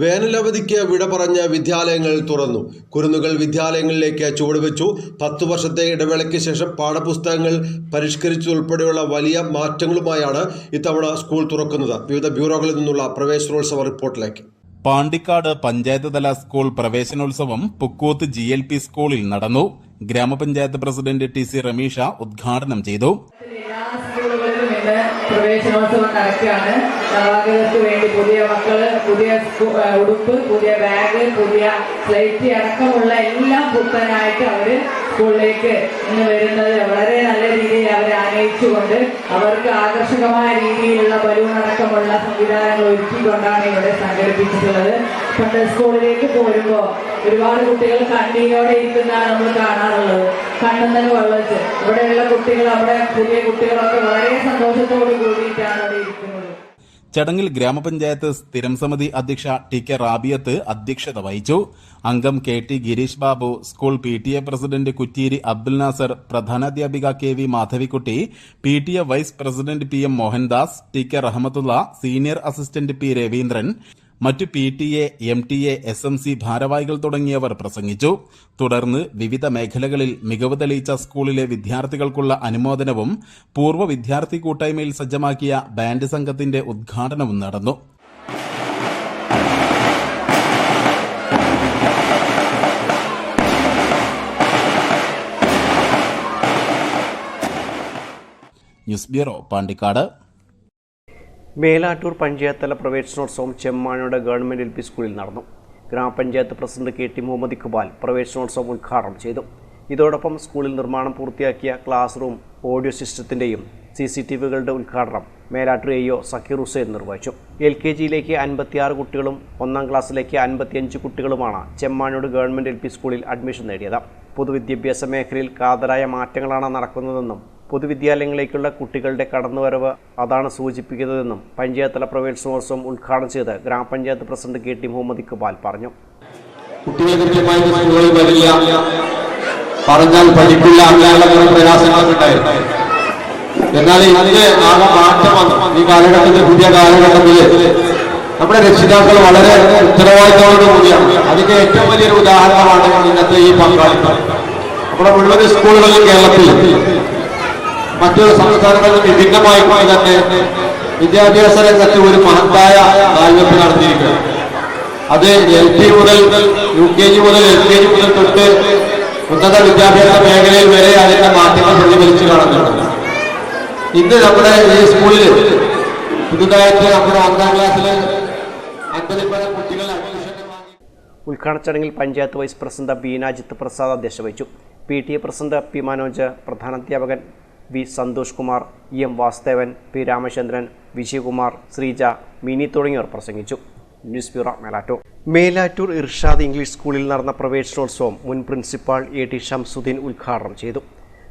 വേനലവധിക്ക് വിട പറഞ്ഞ വിദ്യാലയങ്ങൾ തുറന്നു. കുരുന്നുകൾ വിദ്യാലയങ്ങളിലേക്ക് ചുവടുവെച്ചു. പത്തു വർഷത്തെ ഇടവേളയ്ക്ക് ശേഷം പാഠപുസ്തകങ്ങൾ പരിഷ്കരിച്ചതുൾപ്പെടെയുള്ള വലിയ മാറ്റങ്ങളുമായാണ് ഇത്തവണ സ്കൂൾ തുറക്കുന്നത്. വിവിധ ബ്യൂറോകളിൽ നിന്നുള്ള പ്രവേശനോത്സവ റിപ്പോർട്ടിലേക്ക്. പാണ്ടിക്കാട് പഞ്ചായത്ത് തല സ്കൂൾ പ്രവേശനോത്സവം പുക്കൂത്ത് ജി സ്കൂളിൽ നടന്നു. ഗ്രാമപഞ്ചായത്ത് പ്രസിഡന്റ് ടി സി ഉദ്ഘാടനം ചെയ്തു. സ്കൂളുകളിലും ഇന്ന് പ്രവേശനോത്സവം നടക്കുകയാണ്. നവാഗതർക്ക് വേണ്ടി പുതിയ മക്കൾ പുതിയ ഉടുപ്പ് പുതിയ ബാഗ് പുതിയ സ്ലൈറ്റ് അടക്കമുള്ള എല്ലാം പുത്തനായിട്ട് അവർ സ്കൂളിലേക്ക് ഇന്ന് വരുന്നത്. വളരെ നല്ല രീതിയിൽ അവരെ ആനയിച്ചുകൊണ്ട് അവർക്ക് ആകർഷകമായ രീതിയിലുള്ള ബലൂൺ അടക്കമുള്ള സംവിധാനങ്ങൾ ഒരുക്കിക്കൊണ്ടാണ് ഇവിടെ സംഘടിപ്പിച്ചിട്ടുള്ളത്. പണ്ട് സ്കൂളിലേക്ക് പോരുമ്പോൾ ഒരുപാട് കുട്ടികൾ കണ്ണീരോടെ ഇരിക്കുന്നതാണ് നമ്മൾ കാണാറുള്ളത്. കണ്ണുന്നതിന് വെള്ളച്ച് ഇവിടെയുള്ള കുട്ടികൾ അവിടെ പുതിയ കുട്ടികളൊക്കെ വളരെ സന്തോഷത്തോട് കൂടിയിട്ടാണ് അവിടെ ഇരിക്കുന്നത്. ചടങ്ങിൽ ഗ്രാമപഞ്ചായത്ത് സ്ഥിരം സമിതി അധ്യക്ഷ ടി കെ റാബിയത്ത് അധ്യക്ഷത വഹിച്ചു. അംഗം K T Girish Babu school P T A president Kutteeri Abdul Nasar പ്രധാനാധ്യാപിക K V Madhavikutty P T A vice president P M Mohandas T K Rahmathulla senior assistant P Raveendran മറ്റു P T A M T A S M C ഭാരവാഹികൾ തുടങ്ങിയവർ പ്രസംഗിച്ചു. തുടർന്ന് വിവിധ മേഖലകളിൽ മികവ് തെളിയിച്ച സ്കൂളിലെ വിദ്യാർത്ഥികൾക്കുള്ള അനുമോദനവും പൂർവ വിദ്യാർത്ഥി കൂട്ടായ്മയിൽ സജ്ജമാക്കിയ ബാൻഡ് സംഘത്തിന്റെ ഉദ്ഘാടനവും നടന്നു. News bureau Pandikkad. മേലാറ്റൂർ പഞ്ചായത്തല പ്രവേശനോത്സവം ചെമ്മാനോട് ഗവൺമെന്റ് എൽ പി സ്കൂളിൽ നടന്നു. ഗ്രാമപഞ്ചായത്ത് president K T Muhammad Iqbal പ്രവേശനോത്സവം ഉദ്ഘാടനം ചെയ്തു. ഇതോടൊപ്പം സ്കൂളിൽ നിർമ്മാണം പൂർത്തിയാക്കിയ ക്ലാസ് റൂം ഓഡിയോ സിസ്റ്റത്തിന്റെയും സി സി ടി വികളുടെ ഉദ്ഘാടനം മേലാറ്റൂർ എ സക്കീർ ഹുസൈൻ നിർവഹിച്ചു. എൽ കെ ജിയിലേക്ക് അൻപത്തിയാറ് കുട്ടികളും ഒന്നാം ക്ലാസ്സിലേക്ക് അൻപത്തിയഞ്ച് കുട്ടികളുമാണ് ചെമ്മാനോട് ഗവൺമെന്റ് എൽ പി സ്കൂളിൽ അഡ്മിഷൻ നേടിയത്. പൊതുവിദ്യാഭ്യാസ മേഖലയിൽ കാതലായ മാറ്റങ്ങളാണ് നടക്കുന്നതെന്നും പൊതുവിദ്യാലയങ്ങളിലേക്കുള്ള കുട്ടികളുടെ കടന്നുവരവ് അതാണ് സൂചിപ്പിക്കുന്നതെന്നും പഞ്ചായത്ത് തല പ്രവേശനോത്സവം ഉദ്ഘാടനം ചെയ്ത് ഗ്രാമപഞ്ചായത്ത് president K T Muhammad Iqbal പറഞ്ഞു. കുട്ടികൾ കൃത്യമായി സ്കൂളുകളിൽ വരില്ല. പറഞ്ഞാൽ പഠിക്കില്ല അങ്ങനെയുള്ള പ്രയാസങ്ങളൊക്കെ ഉണ്ടായിരുന്നു. എന്നാൽ ഇന്ന് ആകെ മാറ്റം വന്നു. ഈ കാലഘട്ടത്തിൽ പുതിയ കാലഘട്ടത്തിൽ നമ്മുടെ രക്ഷിതാക്കൾ വളരെ ഉത്തരവാദിത്തത്തോടു കൂടിയാണ് അതിന്റെ ഏറ്റവും വലിയൊരു ഉദാഹരണമാണ് ഇന്നത്തെ ഈ പങ്കാളിത്തം. നമ്മുടെ മുഴുവൻ സ്കൂളുകളിൽ കേരളത്തിൽ. മറ്റു സംസ്ഥാനങ്ങളിൽ നിന്ന് വിഭിന്നമായി തന്നെ വിദ്യാഭ്യാസ രംഗത്ത് ഒരു മഹത്തായ കാൽവെപ്പ് നടത്തിയിരിക്കുന്നു അത് എൽ പി മുതൽ യു കെ ജി മുതൽ എൽ കെ ജി മുതൽ തൊട്ട് ഉന്നത വിദ്യാഭ്യാസ മേഖലയിൽ വരെ അതിന്റെ മാറ്റങ്ങൾ പ്രതിഫലിച്ചു കാണുന്നുണ്ട്. ഇന്ന് നമ്മുടെ ഈ സ്കൂളിൽ പുതുതായിട്ട് നമ്മുടെ ഒന്നാം ക്ലാസ്സിൽ പല കുട്ടികൾ ഉദ്ഘാടന ചടങ്ങിൽ പഞ്ചായത്ത് വൈസ് പ്രസിഡന്റ് ബീനാജിത്ത് പ്രസാദ് അധ്യക്ഷ വഹിച്ചു. P T A president P Manoj പ്രധാനാധ്യാപകൻ V Santhosh Kumar E M Vasudevan P Ramachandran Vijayakumar Sreeja Mini തുടങ്ങിയവർ പ്രസംഗിച്ചു. News bureau Melattur. Melattur Irshad English school നടന്ന പ്രവേശനോത്സവം മുൻ പ്രിൻസിപ്പാൾ എ ടി ഷംസുദ്ദീൻ ഉദ്ഘാടനം ചെയ്തു.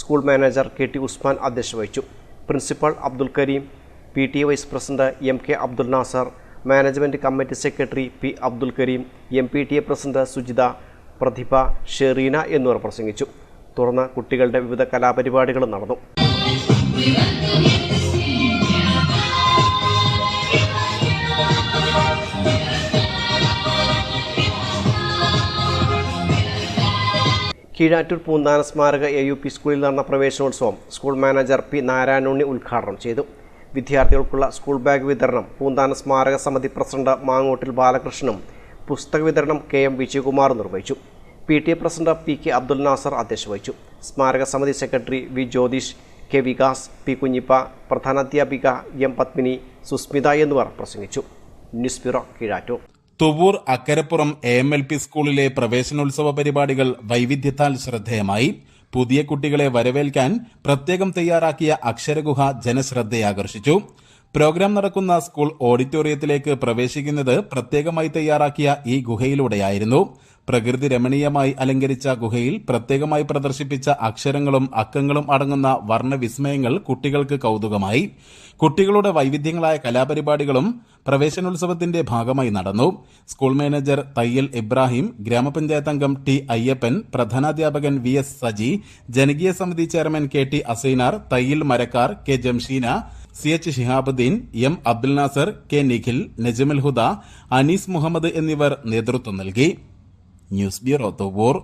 School manager K T Usman അധ്യക്ഷത വഹിച്ചു. Principal Abdul Kareem P T vice president M K Abdul Nasar management committee secretary P Abdul Kareem M P T A president Sujitha Prathibha Shereena എന്നിവർ പ്രസംഗിച്ചു. തുടർന്ന് കുട്ടികളുടെ വിവിധ കലാപരിപാടികളും നടന്നു. കീഴാറ്റൂർ പൂന്താന സ്മാരക എ യു പി സ്കൂളിൽ നടന്ന പ്രവേശനോത്സവം സ്കൂൾ മാനേജർ പി നാരായണുണ്ണി ഉദ്ഘാടനം ചെയ്തു. വിദ്യാർത്ഥികൾക്കുള്ള സ്കൂൾ ബാഗ് വിതരണം പൂന്താന സ്മാരക സമിതി പ്രസിഡന്റ് മാങ്ങോട്ടിൽ ബാലകൃഷ്ണനും പുസ്തക വിതരണം കെ എം വിജയകുമാർ നിർവഹിച്ചു. P T A president P K Abdul Nasar അധ്യക്ഷ വഹിച്ചു സ്മാരക സമിതി secretary V Jyothish K Vikas P Kunhippa പ്രധാനാധ്യാപിക M Padmini Susmitha എന്നിവർ പ്രസംഗിച്ചു. News bureau Keezhattur. Thuvvur Akkarappuram A M L P സ്കൂളിലെ പ്രവേശനോത്സവ പരിപാടികൾ വൈവിധ്യത്താൽ ശ്രദ്ധേയമായി. പുതിയ കുട്ടികളെ വരവേൽക്കാൻ പ്രത്യേകം തയ്യാറാക്കിയ അക്ഷരഗുഹ ജനശ്രദ്ധയാകർഷിച്ചു. പ്രോഗ്രാം നടക്കുന്ന സ്കൂൾ ഓഡിറ്റോറിയത്തിലേക്ക് പ്രവേശിക്കുന്നത് പ്രത്യേകമായി തയ്യാറാക്കിയ ഈ ഗുഹയിലൂടെയായിരുന്നു. പ്രകൃതി രമണീയമായി അലങ്കരിച്ച ഗുഹയിൽ പ്രത്യേകമായി പ്രദർശിപ്പിച്ച അക്ഷരങ്ങളും അക്കങ്ങളും അടങ്ങുന്ന വർണവിസ്മയങ്ങൾ കുട്ടികൾക്ക് കൗതുകമായി. കുട്ടികളുടെ വൈവിധ്യങ്ങളായ കലാപരിപാടികളും പ്രവേശനോത്സവത്തിന്റെ ഭാഗമായി നടന്നു. സ്കൂൾ മാനേജർ തയ്യൽ ഇബ്രാഹിം ഗ്രാമപഞ്ചായത്ത് അംഗം ടി അയ്യപ്പൻ പ്രധാനാധ്യാപകൻ വി എസ് സജി ജനകീയ സമിതി ചെയർമാൻ കെ ടി അസൈനാർ തയ്യൽ Marakkar K Jamsheena C H Shihabuddin M Abdul Nasar K Nikhil Najmul Huda Anees Muhammad എന്നിവർ നേതൃത്വം നൽകി. News bureau Thovoor